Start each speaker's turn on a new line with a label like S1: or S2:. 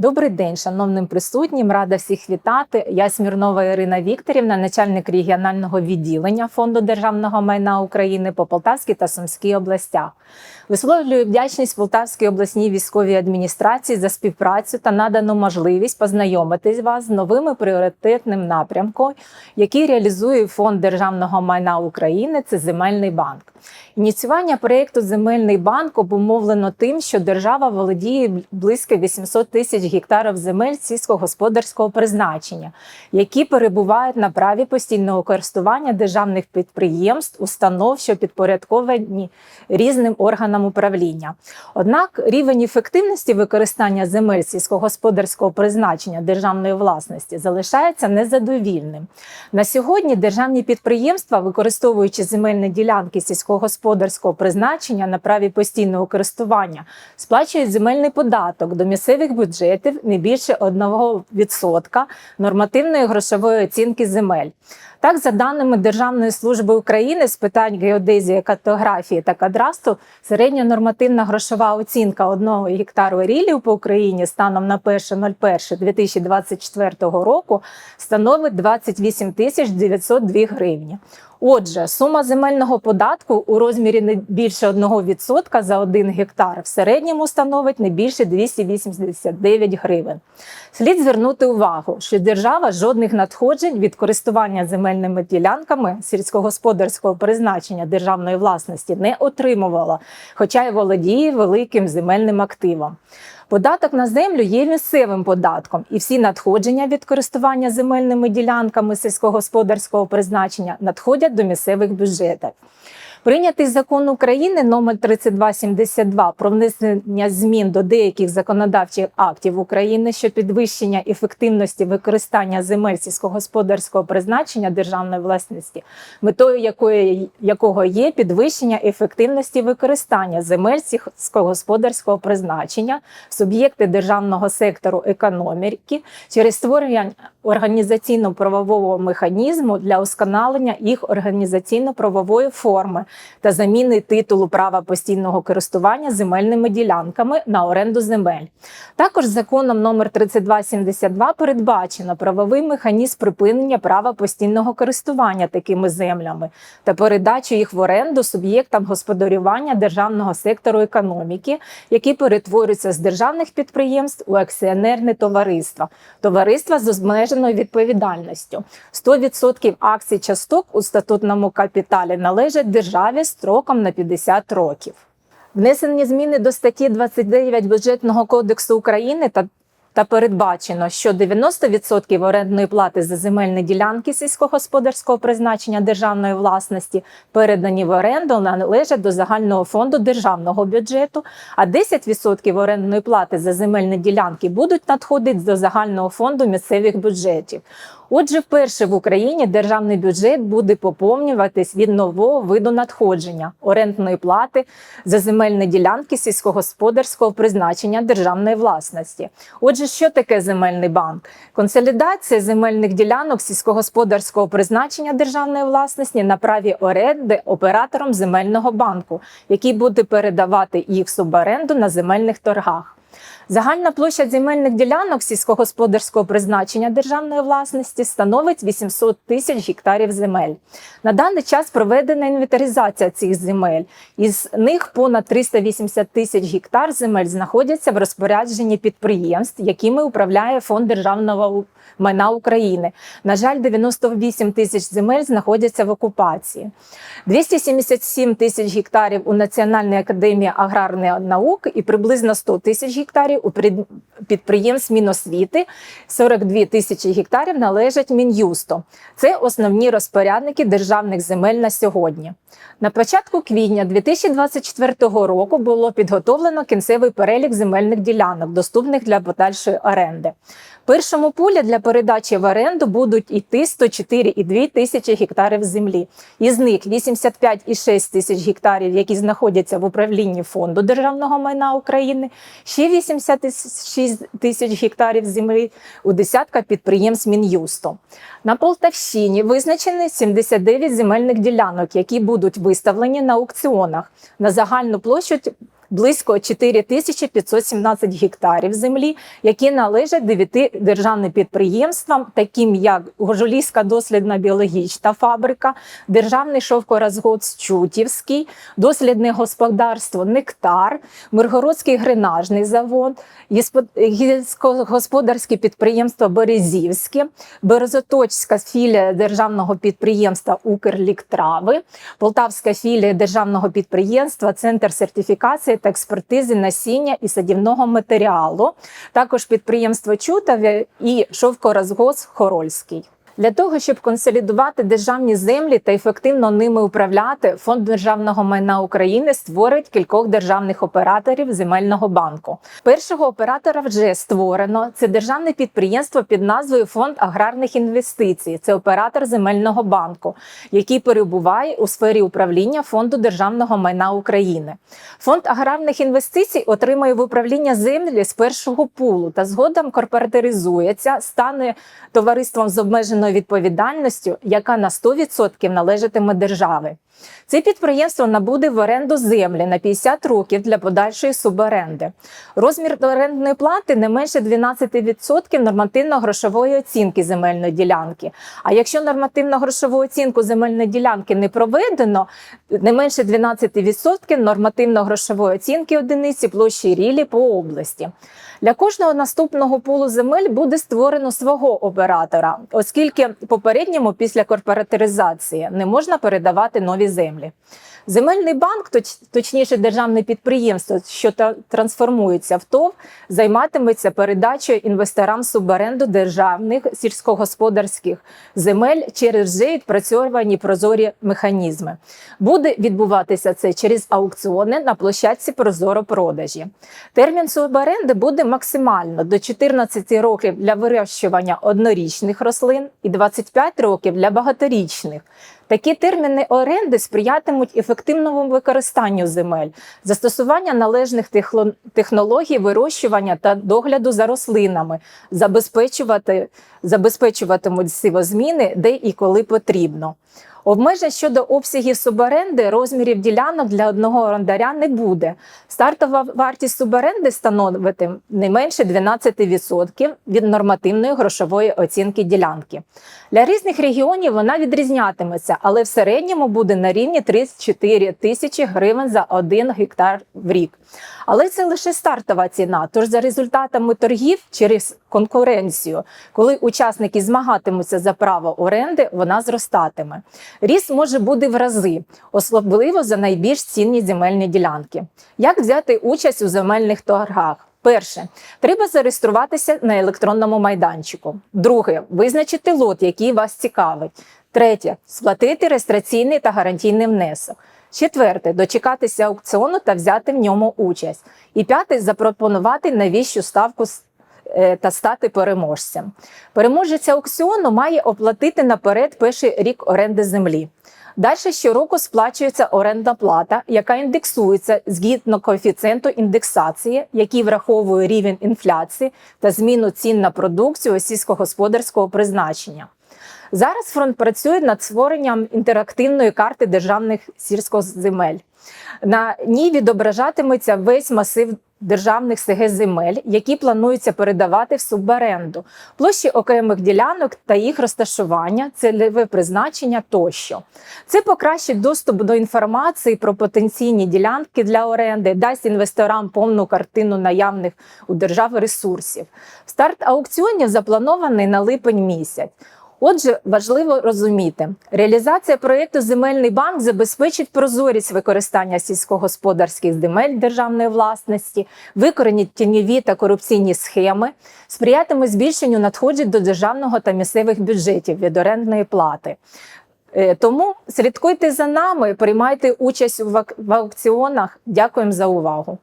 S1: Добрий день, шановним присутнім. Рада всіх вітати. Я Смірнова Ірина Вікторівна, начальник регіонального відділення Фонду державного майна України по Полтавській та Сумській областях. Висловлюю вдячність Полтавській обласній військовій адміністрації за співпрацю та надану можливість познайомитись вас з новими пріоритетним напрямком, який реалізує Фонд державного майна України. Це земельний банк. Ініціювання проєкту Земельний банк обумовлено тим, що держава володіє близько 800 тисяч гектарів земель сільськогосподарського призначення, які перебувають на праві постійного користування державних підприємств, установ, що підпорядковані різним органам управління. Однак рівень ефективності використання земель сільськогосподарського призначення державної власності залишається незадовільним. На сьогодні державні підприємства, використовуючи земельні ділянки сільськогосподарського призначення на праві постійного користування, сплачують земельний податок до місцевих бюджетів не більше 1% нормативної грошової оцінки земель. Так, за даними Державної служби України з питань геодезії, картографії та кадрасту, середня нормативна грошова оцінка одного гектару рілів по Україні станом на 1.01.2024 року становить 28 тисяч 902 гривні. Отже, сума земельного податку у розмірі не більше 1% за 1 гектар в середньому становить не більше 289 гривень. Слід звернути увагу, що держава жодних надходжень від користування земельними ділянками сільськогосподарського призначення державної власності не отримувала, хоча й володіє великим земельним активом. Податок на землю є місцевим податком, і всі надходження від користування земельними ділянками сільськогосподарського призначення надходять до місцевих бюджетів. Прийнятий закон України номер 3272 про внесення змін до деяких законодавчих актів України що підвищення ефективності використання земель сільськогосподарського призначення державної власності, метою якої якого є підвищення ефективності використання земель сільськогосподарського призначення, суб'єкти державного сектору економіки через створення організаційно-правового механізму для усконалення їх організаційно-правової форми та заміни титулу права постійного користування земельними ділянками на оренду земель. Також законом номер 3272 передбачено правовий механізм припинення права постійного користування такими землями та передачу їх в оренду суб'єктам господарювання державного сектору економіки, які перетворюються з державних підприємств у акціонерне товариство, товариства з обмеженою відповідальністю. 100% акцій часток у статутному капіталі належать державі строком на 50 років. Внесені зміни до статті 29 бюджетного кодексу України та та передбачено, що 90% орендної плати за земельні ділянки сільськогосподарського призначення державної власності передані в оренду належать до загального фонду державного бюджету, а 10% орендної плати за земельні ділянки будуть надходити до загального фонду місцевих бюджетів. Отже, вперше в Україні державний бюджет буде поповнюватись від нового виду надходження орендної плати за земельні ділянки сільськогосподарського призначення державної власності. Отже, що таке земельний банк? Консолідація земельних ділянок сільськогосподарського призначення державної власності на праві оренди оператором земельного банку, який буде передавати їх суборенду на земельних торгах. Загальна площа земельних ділянок сільськогосподарського призначення державної власності становить 800 тисяч гектарів земель. На даний час проведена інвентаризація цих земель. Із них понад 380 тисяч гектар земель знаходяться в розпорядженні підприємств, якими управляє фонд державного майна України. На жаль, 98 тисяч земель знаходяться в окупації. 277 тисяч гектарів у Національній академії аграрних наук і приблизно 100 тисяч гектарів у підприємств Міносвіти, 42 тисячі гектарів належать Мін'юсту. Це основні розпорядники державних земель на сьогодні. На початку квітня 2024 року було підготовлено кінцевий перелік земельних ділянок, доступних для подальшої оренди. Першому пулі для передачі в оренду будуть йти 104,2 тисячі гектарів землі. Із них 85,6 тисяч гектарів, які знаходяться в управлінні фонду державного майна України, ще 86 тисяч гектарів землі у десятка підприємств Мін'юсту. На Полтавщині визначені 79 земельних ділянок, які будуть виставлені на аукціонах на загальну площу близько 4517 гектарів землі, які належать дев'яти державним підприємствам, таким як Гожулівська дослідна біологічна фабрика, Державний шовкоразгод Чутівський, дослідне господарство Нектар, Миргородський гренажний завод, господарське підприємство Березівське, Березоточська філія державного підприємства Укрліктрави, Полтавська філія державного підприємства Центр сертифікації та експертизи насіння і садівного матеріалу, також підприємство Чутове і шовкоразгоз Хорольський. Для того щоб консолідувати державні землі та ефективно ними управляти, фонд державного майна України створить кількох державних операторів земельного банку. Першого оператора вже створено. Це державне підприємство під назвою Фонд аграрних інвестицій. Це оператор земельного банку, який перебуває у сфері управління фонду державного майна України. Фонд аграрних інвестицій отримує в управління землі з першого пулу та згодом корпоратизується, стане товариством з обмеженою відповідальністю, яка на 100% належатиме держави. Це підприємство набуде в оренду землі на 50 років для подальшої суборенди. Розмір орендної плати не менше 12% нормативно-грошової оцінки земельної ділянки. А якщо нормативно-грошову оцінку земельної ділянки не проведено, не менше 12% нормативно-грошової оцінки одиниці площі рілі по області. Для кожного наступного пулу земель буде створено свого оператора, оскільки попередньому після корпоратизації не можна передавати нові землі. Земельний банк, точніше державне підприємство, що трансформується в ТОВ, займатиметься передачею інвесторам суборенду державних сільськогосподарських земель через вже відпрацьовані прозорі механізми. Буде відбуватися це через аукціони на площадці Прозоро продажі. Термін суборенди буде максимально до 14 років для вирощування однорічних рослин і 25 років для багаторічних. Такі терміни оренди сприятимуть ефективному використанню земель, застосування належних технологій вирощування та догляду за рослинами, забезпечувати, забезпечуватимуть сівозміни, де і коли потрібно. Обмежень щодо обсягів суборенди, розмірів ділянок для одного орендаря не буде. Стартова вартість суборенди становитиме не менше 12% від нормативної грошової оцінки ділянки. Для різних регіонів вона відрізнятиметься, але в середньому буде на рівні 34 тисячі гривень за 1 гектар в рік. Але це лише стартова ціна. Тож за результатами торгів через конкуренцію, коли учасники змагатимуться за право оренди, вона зростатиме. Ріст може бути в рази, особливо за найбільш цінні земельні ділянки. Як взяти участь у земельних торгах? Перше, треба зареєструватися на електронному майданчику. Друге, визначити лот, який вас цікавить. Третє сплатити реєстраційний та гарантійний внесок. Четверте дочекатися аукціону та взяти в ньому участь. І п'яте запропонувати найвищу ставку та стати переможцем. Переможець аукціону має оплатити наперед перший рік оренди землі. Далі щороку сплачується орендна плата, яка індексується згідно коефіцієнту індексації, який враховує рівень інфляції та зміну цін на продукцію сільськогосподарського призначення. Зараз фронт працює над створенням інтерактивної карти державних сільськоземель. На ній відображатиметься весь масив державних СГ земель, які планується передавати в суборенду, площі окремих ділянок та їх розташування, цільове призначення тощо. Це покращить доступ до інформації про потенційні ділянки для оренди, дасть інвесторам повну картину наявних у держави ресурсів. Старт аукціонів запланований на липень місяць. Отже, важливо розуміти, реалізація проєкту Земельний банк забезпечить прозорість використання сільськогосподарських земель державної власності, викоренить тіньові та корупційні схеми, сприятиме збільшенню надходжень до державного та місцевих бюджетів від орендної плати. Е, Тому слідкуйте за нами, приймайте участь в аукціонах. Дякуємо за увагу.